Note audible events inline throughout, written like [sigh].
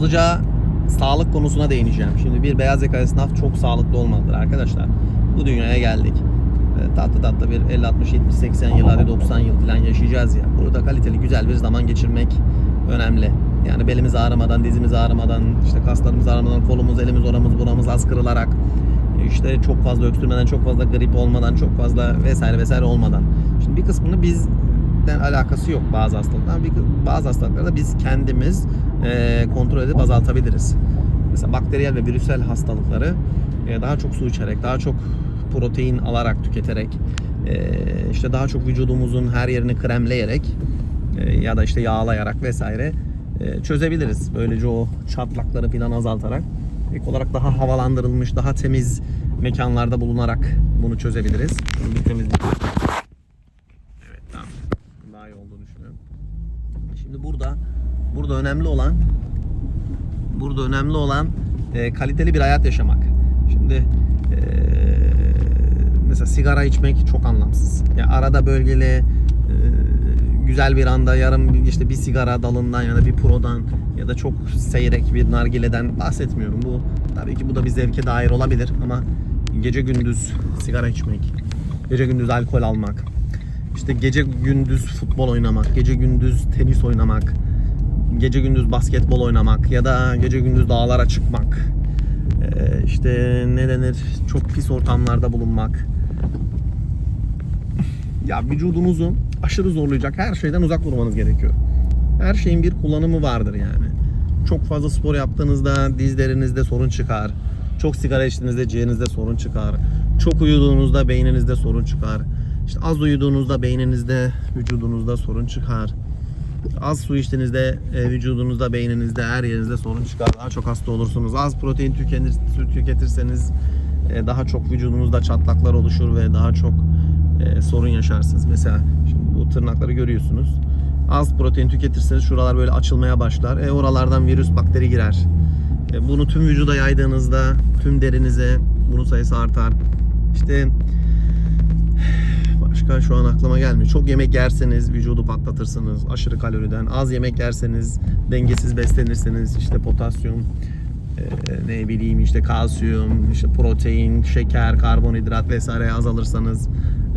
hızlıca sağlık konusuna değineceğim. Şimdi bir beyaz yaka esnaf çok sağlıklı olmalıdır arkadaşlar. Bu dünyaya geldik. E, Tatlı tatlı bir 50, 60, 70, 80 yıl hadi 90 yıl falan yaşayacağız ya. Burada kaliteli güzel bir zaman geçirmek önemli. Yani belimiz ağrımadan, dizimiz ağrımadan, işte kaslarımız ağrımadan, kolumuz, elimiz, oramız, buramız az kırılarak, işte çok fazla öksürmeden, çok fazla grip olmadan, çok fazla vesaire vesaire olmadan. Şimdi bir kısmını bizden alakası yok bazı hastalıklar. Bazı hastalıklarda biz kendimiz e, kontrol edip azaltabiliriz. Mesela bakteriyel ve virüsel hastalıkları e, daha çok su içerek, daha çok protein alarak tüketerek, e, işte daha çok vücudumuzun her yerini kremleyerek e, ya da işte yağlayarak vesaire e, çözebiliriz. Böylece o çatlakları falan azaltarak ilk olarak daha havalandırılmış, daha temiz mekanlarda bulunarak bunu çözebiliriz. Şunu bir temizleyelim. Daha iyi olduğunu düşünüyorum. Şimdi burada burada önemli olan burada önemli olan e, kaliteli bir hayat yaşamak. Şimdi e, mesela sigara içmek çok anlamsız. Ya arada bölgeli e, güzel bir anda yarım işte bir sigara dalından ya da bir prodan ya da çok seyrek bir nargileden bahsetmiyorum. Bu tabii ki bu da bir zevke dair olabilir ama gece gündüz sigara içmek, gece gündüz alkol almak, işte gece gündüz futbol oynamak, gece gündüz tenis oynamak, gece gündüz basketbol oynamak ya da gece gündüz dağlara çıkmak. Ee, işte ne denir? Çok pis ortamlarda bulunmak. Ya vücudunuzu aşırı zorlayacak her şeyden uzak durmanız gerekiyor. Her şeyin bir kullanımı vardır yani. Çok fazla spor yaptığınızda dizlerinizde sorun çıkar. Çok sigara içtiğinizde ciğerinizde sorun çıkar. Çok uyuduğunuzda beyninizde sorun çıkar. İşte az uyuduğunuzda beyninizde, vücudunuzda sorun çıkar. Az su içtiğinizde e, vücudunuzda, beyninizde, her yerinizde sorun çıkar. Daha çok hasta olursunuz. Az protein tüketir, tüketirseniz e, daha çok vücudunuzda çatlaklar oluşur ve daha çok e, sorun yaşarsınız. Mesela şimdi bu tırnakları görüyorsunuz. Az protein tüketirseniz şuralar böyle açılmaya başlar. E oralardan virüs, bakteri girer. E, bunu tüm vücuda yaydığınızda tüm derinize bunun sayısı artar. İşte başka şu an aklıma gelmiyor. Çok yemek yerseniz vücudu patlatırsınız aşırı kaloriden. Az yemek yerseniz dengesiz beslenirseniz işte potasyum, e, ne bileyim işte kalsiyum, işte protein, şeker, karbonhidrat vesaire azalırsanız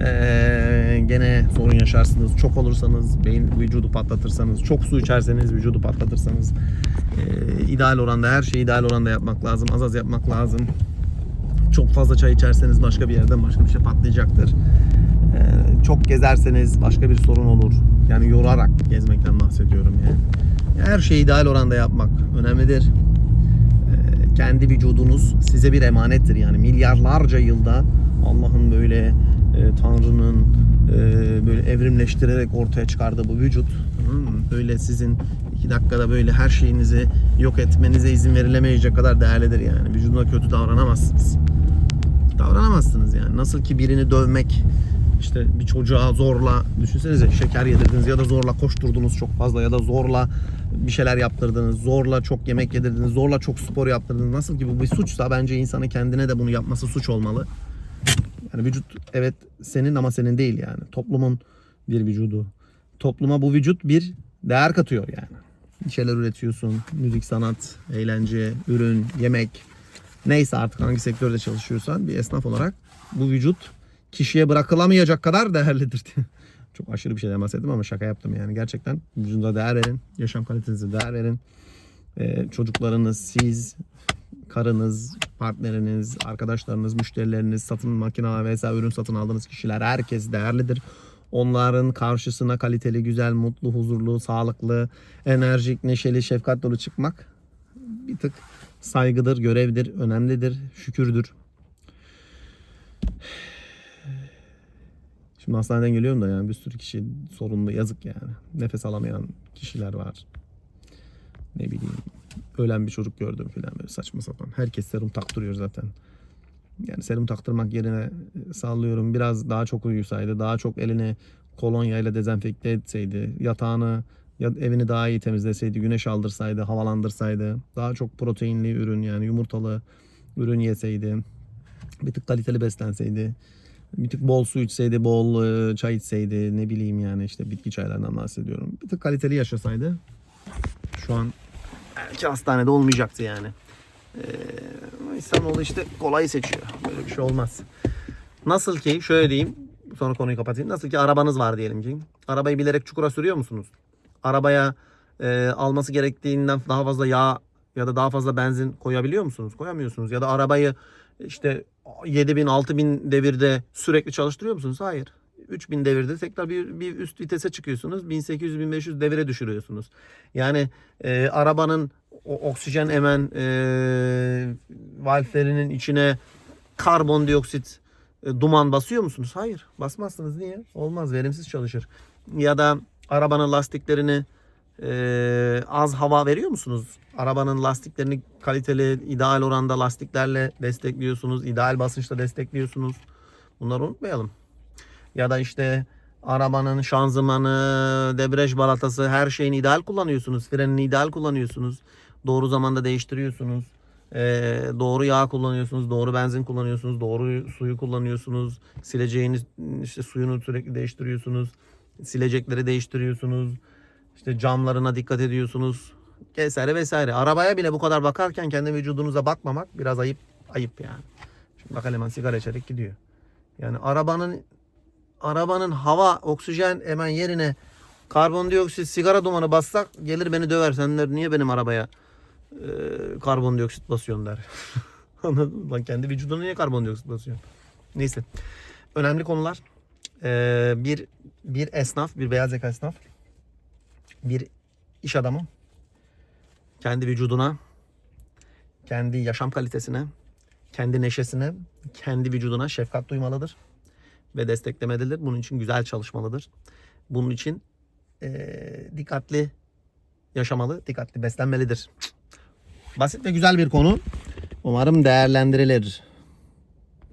e, gene sorun yaşarsınız. Çok olursanız beyin vücudu patlatırsanız, çok su içerseniz vücudu patlatırsanız e, ideal oranda her şeyi ideal oranda yapmak lazım. Az az yapmak lazım. Çok fazla çay içerseniz başka bir yerden başka bir şey patlayacaktır. Çok gezerseniz başka bir sorun olur. Yani yorarak gezmekten bahsediyorum yani. Her şeyi ideal oranda yapmak önemlidir. Ee, kendi vücudunuz size bir emanettir yani milyarlarca yılda Allah'ın böyle e, Tanrı'nın e, böyle evrimleştirerek ortaya çıkardığı bu vücut böyle sizin iki dakikada böyle her şeyinizi yok etmenize izin verilemeyecek kadar değerlidir yani vücuduna kötü davranamazsınız davranamazsınız yani. Nasıl ki birini dövmek işte bir çocuğa zorla düşünsenize şeker yedirdiniz ya da zorla koşturdunuz çok fazla ya da zorla bir şeyler yaptırdınız, zorla çok yemek yedirdiniz, zorla çok spor yaptırdınız. Nasıl ki bu bir suçsa bence insanın kendine de bunu yapması suç olmalı. Yani vücut evet senin ama senin değil yani. Toplumun bir vücudu. Topluma bu vücut bir değer katıyor yani. Bir şeyler üretiyorsun. Müzik, sanat, eğlence, ürün, yemek, neyse artık hangi sektörde çalışıyorsan bir esnaf olarak bu vücut kişiye bırakılamayacak kadar değerlidir. [laughs] Çok aşırı bir şeyden bahsettim ama şaka yaptım yani. Gerçekten vücudunuza değer verin. Yaşam kalitenize değer verin. Ee, çocuklarınız, siz, karınız, partneriniz, arkadaşlarınız, müşterileriniz, satın makine vesaire ürün satın aldığınız kişiler herkes değerlidir. Onların karşısına kaliteli, güzel, mutlu, huzurlu, sağlıklı, enerjik, neşeli, şefkat dolu çıkmak bir tık saygıdır, görevdir, önemlidir, şükürdür. Şimdi hastaneden geliyorum da yani bir sürü kişi sorunlu yazık yani. Nefes alamayan kişiler var. Ne bileyim ölen bir çocuk gördüm filan böyle saçma sapan. Herkes serum taktırıyor zaten. Yani serum taktırmak yerine sallıyorum biraz daha çok uyusaydı, daha çok elini kolonya ile dezenfekte etseydi, yatağını ya evini daha iyi temizleseydi, güneş aldırsaydı, havalandırsaydı, daha çok proteinli ürün yani yumurtalı ürün yeseydi, bir tık kaliteli beslenseydi, bir tık bol su içseydi, bol e, çay içseydi, ne bileyim yani işte bitki çaylarından bahsediyorum. Bir tık kaliteli yaşasaydı şu an belki hastanede olmayacaktı yani. Ee, insanoğlu işte kolayı seçiyor. Böyle bir şey olmaz. Nasıl ki şöyle diyeyim sonra konuyu kapatayım. Nasıl ki arabanız var diyelim ki. Arabayı bilerek çukura sürüyor musunuz? Arabaya e, alması gerektiğinden daha fazla yağ ya da daha fazla benzin koyabiliyor musunuz? Koyamıyorsunuz. Ya da arabayı işte 7000 6000 devirde sürekli çalıştırıyor musunuz? Hayır. 3000 devirde tekrar bir, bir üst vitese çıkıyorsunuz. 1800 1500 devire düşürüyorsunuz. Yani e, arabanın o oksijen emen e, valflerinin içine karbondioksit e, duman basıyor musunuz? Hayır. Basmazsınız. Niye? Olmaz. Verimsiz çalışır. Ya da arabanın lastiklerini e, az hava veriyor musunuz? Arabanın lastiklerini kaliteli, ideal oranda lastiklerle destekliyorsunuz. ideal basınçla destekliyorsunuz. Bunları unutmayalım. Ya da işte arabanın şanzımanı, debriyaj balatası her şeyini ideal kullanıyorsunuz. Frenini ideal kullanıyorsunuz. Doğru zamanda değiştiriyorsunuz. Ee, doğru yağ kullanıyorsunuz, doğru benzin kullanıyorsunuz, doğru suyu kullanıyorsunuz. Sileceğiniz işte suyunu sürekli değiştiriyorsunuz. Silecekleri değiştiriyorsunuz. İşte camlarına dikkat ediyorsunuz. Vesaire vesaire. Arabaya bile bu kadar bakarken kendi vücudunuza bakmamak biraz ayıp ayıp yani. Şimdi bak hemen sigara içerek gidiyor. Yani arabanın arabanın hava, oksijen hemen yerine karbondioksit, sigara dumanı bassak gelir beni döver. Sen der niye benim arabaya e, karbondioksit basıyorsun der. [laughs] Anladın mı? Kendi vücuduna niye karbondioksit basıyorsun? Neyse. Önemli konular. Ee, bir bir esnaf, bir beyaz yaka esnaf, bir iş adamı kendi vücuduna, kendi yaşam kalitesine, kendi neşesine, kendi vücuduna şefkat duymalıdır ve desteklemelidir. Bunun için güzel çalışmalıdır. Bunun için eee, dikkatli yaşamalı, dikkatli beslenmelidir. Basit ve güzel bir konu. Umarım değerlendirilir.